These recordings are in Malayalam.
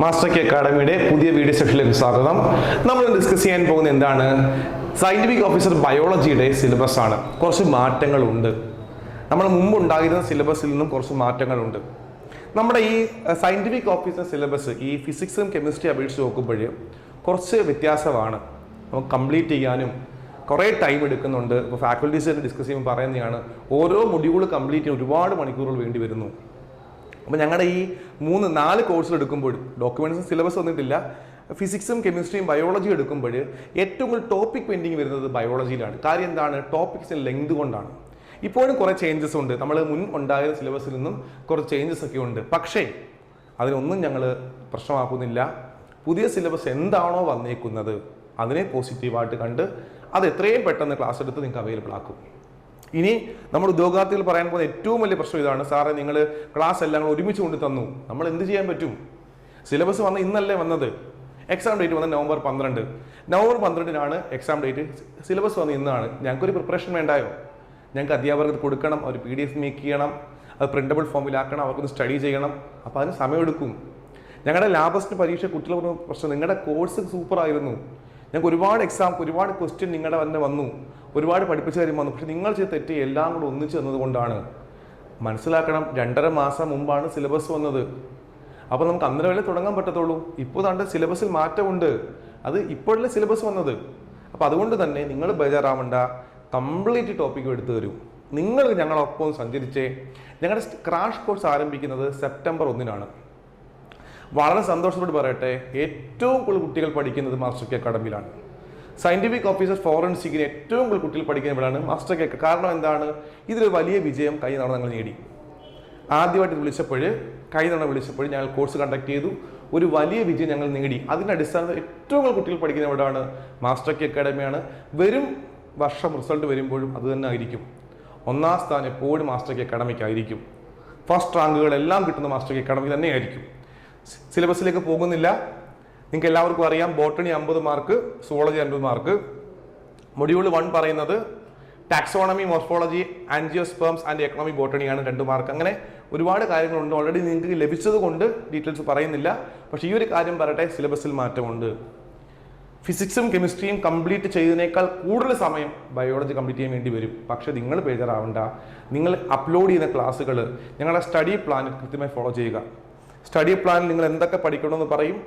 മാസ്റ്റർ കെ അക്കാഡമിയുടെ പുതിയ വീഡിയോ സെഷനിലേക്ക് സ്വാഗതം. നമ്മൾ ഡിസ്കസ് ചെയ്യാൻ പോകുന്ന എന്താണ്? സയന്റിഫിക് ഓഫീസർ ബയോളജിയുടെ സിലബസ് ആണ്. കുറച്ച് മാറ്റങ്ങളുണ്ട്. നമ്മൾ മുമ്പ് ഉണ്ടായിരുന്ന സിലബസിൽ നിന്നും കുറച്ച് മാറ്റങ്ങളുണ്ട്. നമ്മുടെ ഈ സയന്റിഫിക് ഓഫീസർ സിലബസ് ഈ ഫിസിക്സും കെമിസ്ട്രി അപേക്ഷിച്ച് നോക്കുമ്പോൾ കുറച്ച് വ്യത്യാസമാണ്. നമുക്ക് കംപ്ലീറ്റ് ചെയ്യാനും കുറേ ടൈം എടുക്കുന്നുണ്ട്. ഇപ്പോൾ ഫാക്കൽറ്റീസ് ഡിസ്കസ് ചെയ്യുമ്പോൾ പറയുന്നതാണ് ഓരോ മൊഡ്യൂൾ കംപ്ലീറ്റ് ചെയ്യാൻ ഒരുപാട് മണിക്കൂറുകൾ വേണ്ടി വരുന്നു. അപ്പോൾ ഞങ്ങളുടെ ഈ മൂന്ന് നാല് കോഴ്സുകൾ എടുക്കുമ്പോൾ ഡോക്യുമെൻസും സിലബസ് വന്നിട്ടില്ല. ഫിസിക്സും കെമിസ്ട്രിയും ബയോളജിയും എടുക്കുമ്പോൾ ഏറ്റവും കൂടുതൽ ടോപ്പിക് പെൻഡിങ് വരുന്നത് ബയോളജിയിലാണ് കാര്യം എന്താണ്? ടോപ്പിക്സിന്റെ ലെങ്ത് കൊണ്ടാണ്. ഇപ്പോഴും കുറേ ചേഞ്ചസ് ഉണ്ട്. നമ്മൾ മുൻ ഉണ്ടായ സിലബസിൽ നിന്നും കുറച്ച് ചേഞ്ചസ് ഒക്കെ ഉണ്ട്. പക്ഷേ അതിനൊന്നും ഞങ്ങൾ പ്രശ്നമാക്കുന്നില്ല. പുതിയ സിലബസ് എന്താണോ വന്നേക്കുന്നത് അതിനെ പോസിറ്റീവായിട്ട് കണ്ട് അത് എത്രയും പെട്ടെന്ന് ക്ലാസ് എടുത്ത് നിങ്ങൾക്ക് അവൈലബിൾ ആക്കും. ഇനി നമ്മൾ ഉദ്യോഗാർത്ഥികൾ പറയാൻ പോകുന്ന ഏറ്റവും വലിയ പ്രശ്നം ഇതാണ് സാറേ നിങ്ങൾ ക്ലാസ് എല്ലാം ഒരുമിച്ച് കൊണ്ട് തന്നു. നമ്മൾ എന്ത് ചെയ്യാൻ പറ്റും? സിലബസ് വന്ന ഇന്നല്ലേ വന്നത്? എക്സാം ഡേറ്റ് വന്നത് നവംബർ പന്ത്രണ്ട്. നവംബർ പന്ത്രണ്ടിനാണ് എക്സാം ഡേറ്റ് സിലബസ് വന്നത് ഇന്നാണ്. ഞങ്ങൾക്കൊരു പ്രിപ്പറേഷൻ വേണ്ടായോ? ഞങ്ങൾക്ക് അധ്യാപകർക്ക് കൊടുക്കണം അവർ പി ഡി എഫ് മേക്ക് ചെയ്യണം അത് പ്രിന്റബിൾ ഫോമിലാക്കണം അവർക്കൊന്ന് സ്റ്റഡി ചെയ്യണം. അപ്പോൾ അതിന് സമയമെടുക്കും. ഞങ്ങളുടെ ലാബസ്റ്റ് പരീക്ഷ കുട്ടികൾ പ്രശ്നം നിങ്ങളുടെ കോഴ്സ് സൂപ്പർ ആയിരുന്നു. ഞങ്ങൾക്ക് ഒരുപാട് എക്സാം ഒരുപാട് ക്വസ്റ്റ്യൻ നിങ്ങളുടെ തന്നെ വന്നു. ഒരുപാട് പഠിപ്പിച്ച കാര്യം വന്നു. പക്ഷെ നിങ്ങൾ ചെയ്ത തെറ്റ് എല്ലാം കൂടെ ഒന്നിച്ചു തന്നതുകൊണ്ടാണ് മനസ്സിലാക്കണം രണ്ടര മാസം മുമ്പാണ് സിലബസ് വന്നത്. അപ്പോൾ നമുക്ക് അന്നേരം വരെ തുടങ്ങാൻ പറ്റത്തുള്ളൂ. ഇപ്പോൾ താണ്ട് സിലബസിൽ മാറ്റമുണ്ട്. അത് ഇപ്പോഴല്ലേ സിലബസ് വന്നത്. അപ്പോൾ അതുകൊണ്ട് തന്നെ നിങ്ങൾ ബേജാറാവണ്ട. കംപ്ലീറ്റ് ടോപ്പിക് എടുത്തു തരൂ. നിങ്ങൾ ഞങ്ങളൊപ്പം സഞ്ചരിച്ചേ. ഞങ്ങളുടെ ക്രാഷ് കോഴ്സ് ആരംഭിക്കുന്നത് സെപ്റ്റംബർ ഒന്നിനാണ്. വളരെ സന്തോഷത്തോട് പറയട്ടെ ഏറ്റവും കൂടുതൽ കുട്ടികൾ പഠിക്കുന്നത് മാസ്റ്റർ കെ അക്കാഡമിയിലാണ് സയന്റിഫിക് ഓഫീസർ ഫോറൻസിക്കിന് ഏറ്റവും കൂടുതൽ കുട്ടികൾ പഠിക്കുന്ന ഇവിടെയാണ് മാസ്റ്റർ കെ കാരണം എന്താണ്? ഇതിലൊരു വലിയ വിജയം കൈ നടന്ന് ഞങ്ങൾ നേടി. ആദ്യമായിട്ട് വിളിച്ചപ്പോൾ കൈ നടന്ന് വിളിച്ചപ്പോൾ ഞങ്ങൾ കോഴ്സ് കണ്ടക്ട് ചെയ്തു. ഒരു വലിയ വിജയം ഞങ്ങൾ നേടി. അതിന്റെ അടിസ്ഥാനത്തിൽ ഏറ്റവും കൂടുതൽ കുട്ടികൾ പഠിക്കുന്ന ഇവിടെയാണ് മാസ്റ്റർ കെ അക്കാഡമിയാണ് വരും വർഷം റിസൾട്ട് വരുമ്പോഴും അത് തന്നെ ആയിരിക്കും. ഒന്നാം സ്ഥാനം എപ്പോഴും മാസ്റ്റർ കെ അക്കാഡമിക്ക് ആയിരിക്കും ഫസ്റ്റ് റാങ്കുകളെല്ലാം കിട്ടുന്ന മാസ്റ്റർ കെ അക്കാഡമി തന്നെയായിരിക്കും സിലബസിലേക്ക് പോകുന്നില്ല. നിങ്ങൾക്ക് എല്ലാവർക്കും അറിയാം ബോട്ടണി അമ്പത് മാർക്ക് സുവോളജി അൻപത് മാർക്ക്. മൊഡ്യൂൾ വൺ പറയുന്നത് taxonomy morphology angiosperms and economic ബോട്ടണിയാണ് രണ്ട് മാർക്ക്. അങ്ങനെ ഒരുപാട് കാര്യങ്ങളുണ്ട്. ഓൾറെഡി നിങ്ങൾക്ക് ലഭിച്ചത് കൊണ്ട് ഡീറ്റെയിൽസ് പറയുന്നില്ല. പക്ഷേ ഈ ഒരു കാര്യം പറയട്ടെ സിലബസിൽ മാറ്റമുണ്ട്. ഫിസിക്സും കെമിസ്ട്രിയും കംപ്ലീറ്റ് ചെയ്തതിനേക്കാൾ കൂടുതൽ സമയം ബയോളജി കംപ്ലീറ്റ് ചെയ്യാൻ വേണ്ടി വരും. പക്ഷേ നിങ്ങൾ ബേജാറാവണ്ട. നിങ്ങൾ അപ്ലോഡ് ചെയ്യുന്ന ക്ലാസ്സുകൾ ഞങ്ങളുടെ സ്റ്റഡി പ്ലാൻ കൃത്യമായി ഫോളോ ചെയ്യുക. സ്റ്റഡി പ്ലാൻ നിങ്ങൾ എന്തൊക്കെ പഠിക്കണമെന്ന് പറയും.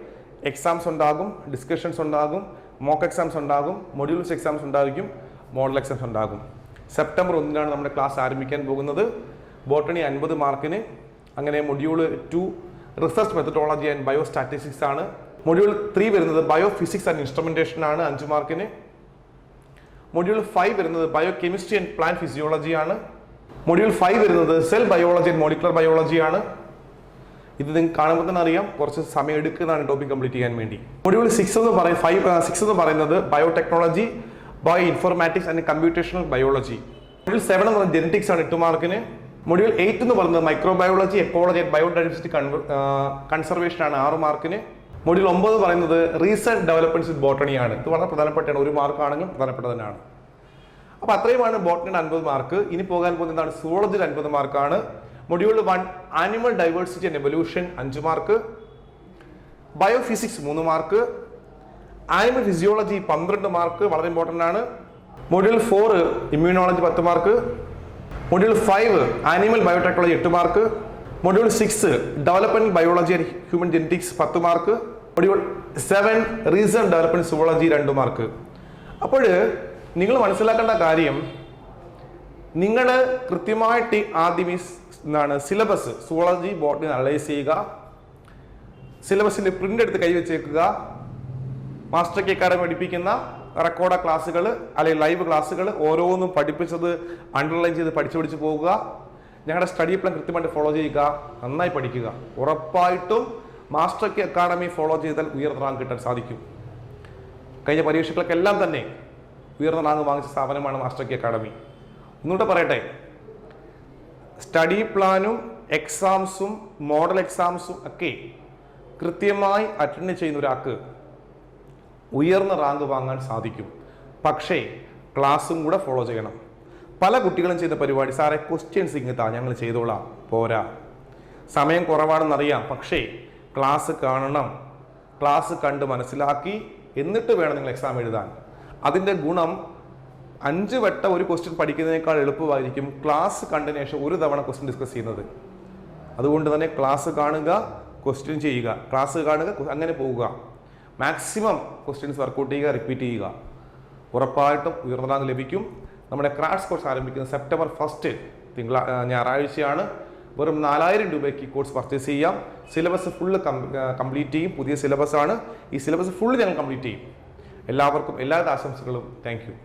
എക്സാംസ് ഉണ്ടാകും ഡിസ്കഷൻസ് ഉണ്ടാകും മോക്ക് എക്സാംസ് ഉണ്ടാകും മൊഡ്യൂൾസ് എക്സാംസ് ഉണ്ടായിരിക്കും മോഡൽ എക്സാംസ് ഉണ്ടാകും. സെപ്റ്റംബർ ഒന്നിനാണ് നമ്മുടെ ക്ലാസ് ആരംഭിക്കാൻ പോകുന്നത്. ബോട്ടണി അൻപത് മാർക്കിന്. അങ്ങനെ module two research methodology and bio statistics ആണ്. മൊഡ്യൂൾ ത്രീ വരുന്നത് ബയോ ഫിസിക്സ് ആൻഡ് ഇൻസ്ട്രുമെന്റേഷൻ ആണ് അഞ്ച് മാർക്കിന്. മൊഡ്യൂൾ ഫൈവ് വരുന്നത് bio chemistry and plant physiology ആണ്. മൊഡ്യൂൾ ഫൈവ് വരുന്നത് cell biology and molecular biology ആണ്. ഇത് നിങ്ങൾക്ക് കാണുമ്പോൾ തന്നെ അറിയാം. കുറച്ച് സമയം എടുക്കുന്നതാണ് ടോപ്പിക് കംപ്ലീറ്റ് ചെയ്യാൻ വേണ്ടി. മൊഡ്യൂൾ സിക്സ് എന്ന് പറയും ഫൈവ് സിക്സ് എന്ന് പറയുന്നത് biotechnology bio informatics and computational biology. Module seven എന്ന് പറയുന്നത് ജെനറ്റിക്സ് ആണ് എട്ട് മാർക്കിന് മൊഡ്യൂൾ എയ്റ്റ് എന്ന് പറയുന്നത് microbiology ecology and biodiversity conservation ആണ് ആറ് മാർക്കിന് മൊഡ്യൂൾ ഒമ്പത് പറയുന്നത് റീസെന്റ് ഡെവലപ്മെന്റ്സ് വിത്ത് ബോട്ടണിയാണ് ഇത് വളരെ പ്രധാനപ്പെട്ടാണ് ഒരു മാർക്കാണെങ്കിലും പ്രധാനപ്പെട്ട തന്നെയാണ് അപ്പോൾ അത്രയുമാണ് ബോട്ടണിയുടെ അൻപത് മാർക്ക് ഇനി പോകാൻ പോകുന്നതാണ് സൂളജിൽ അൻപത് മാർക്കാണ് module one animal diversity and evolution അഞ്ച് മാർക്ക് ബയോഫിസിക്സ് മൂന്ന് മാർക്ക് ആനിമൽ ഫിസിയോളജി പന്ത്രണ്ട് മാർക്ക് വളരെ ഇമ്പോർട്ടന്റ് ആണ്. മൊഡ്യൂൾ ഫോർ ഇമ്മ്യൂണോളജി പത്ത് mark module five animal biotechnology എട്ട് mark module six development biology and human genetics പത്ത് mark module seven reason development zoology രണ്ട് മാർക്ക് അപ്പോൾ നിങ്ങൾ മനസ്സിലാക്കേണ്ട കാര്യം നിങ്ങൾ കൃത്യമായിട്ട് ആദ്യം ഈ എന്താണ് സിലബസ്. സുവോളജി ബോട്ടണി അനലൈസ് ചെയ്യുക. സിലബസിന്റെ പ്രിന്റ് എടുത്ത് കൈവച്ചേക്കുക മാസ്റ്റർ കെ അക്കാഡമി പഠിപ്പിക്കുന്ന റെക്കോർഡ് ക്ലാസ്സുകൾ അല്ലെങ്കിൽ ലൈവ് ക്ലാസ്സുകൾ ഓരോന്നും പഠിപ്പിച്ചത് അണ്ടർലൈൻ ചെയ്ത് പഠിച്ചു പഠിച്ചു പോകുക ഞങ്ങളുടെ സ്റ്റഡി പ്ലാൻ കൃത്യമായിട്ട് ഫോളോ ചെയ്യുക. നന്നായി പഠിക്കുക. ഉറപ്പായിട്ടും മാസ്റ്റർ കെ അക്കാഡമി ഫോളോ ചെയ്താൽ ഉയർന്ന റാങ്ക് കിട്ടാൻ സാധിക്കും. കഴിഞ്ഞ പരീക്ഷകൾക്കെല്ലാം തന്നെ ഉയർന്ന റാങ്ക് വാങ്ങിച്ച സ്ഥാപനമാണ് മാസ്റ്റർ കെ അക്കാഡമി ഒന്നുകൂടെ പറയട്ടെ? സ്റ്റഡി പ്ലാനും എക്സാംസും മോഡൽ എക്സാംസും ഒക്കെ കൃത്യമായി അറ്റൻഡ് ചെയ്യുന്ന ഒരാൾക്ക് ഉയർന്ന റാങ്ക് വാങ്ങാൻ സാധിക്കും. പക്ഷേ ക്ലാസ്സും കൂടെ ഫോളോ ചെയ്യണം. പല കുട്ടികളും ചെയ്ത പരിപാടി സാറേ ക്വസ്റ്റ്യൻസ് ഇങ്ങത്താ ഞങ്ങൾ ചെയ്തോളാം. പോരാ. സമയം കുറവാണെന്നറിയാം പക്ഷേ ക്ലാസ് കാണണം. ക്ലാസ് കണ്ട് മനസ്സിലാക്കി എന്നിട്ട് വേണം നിങ്ങൾ എക്സാം എഴുതാൻ. അതിന്റെ ഗുണം അഞ്ച് വട്ടം ഒരു ക്വസ്റ്റ്യൻ പഠിക്കുന്നതിനേക്കാൾ എളുപ്പമായിരിക്കും ക്ലാസ് കണ്ടതിന് ശേഷം ഒരു തവണ ക്വസ്റ്റ്യൻ ഡിസ്കസ് ചെയ്യുന്നത്. അതുകൊണ്ട് തന്നെ ക്ലാസ് കാണുക ക്വസ്റ്റ്യൻ ചെയ്യുക. ക്ലാസ് കാണുക അങ്ങനെ പോവുക. മാക്സിമം ക്വസ്റ്റ്യൻസ് വർക്കൗട്ട് ചെയ്യുക റിപ്പീറ്റ് ചെയ്യുക. ഉറപ്പായിട്ടും ഉയർന്ന റാങ്ക് ലഭിക്കും. നമ്മുടെ ക്രാഷ് കോഴ്സ് ആരംഭിക്കുന്നത് സെപ്റ്റംബർ ഫസ്റ്റ് തിങ്കളാ ഞായറാഴ്ചയാണ്. വെറും നാലായിരം രൂപയ്ക്ക് കോഴ്സ് പർച്ചേസ് ചെയ്യാം. സിലബസ് ഫുള്ള് കംപ്ലീറ്റ് ചെയ്യും. പുതിയ സിലബസ് ആണ്. ഈ സിലബസ് ഫുള്ള് ഞങ്ങൾ കംപ്ലീറ്റ് ചെയ്യും. എല്ലാവർക്കും എല്ലാവിധ ആശംസകളും. താങ്ക്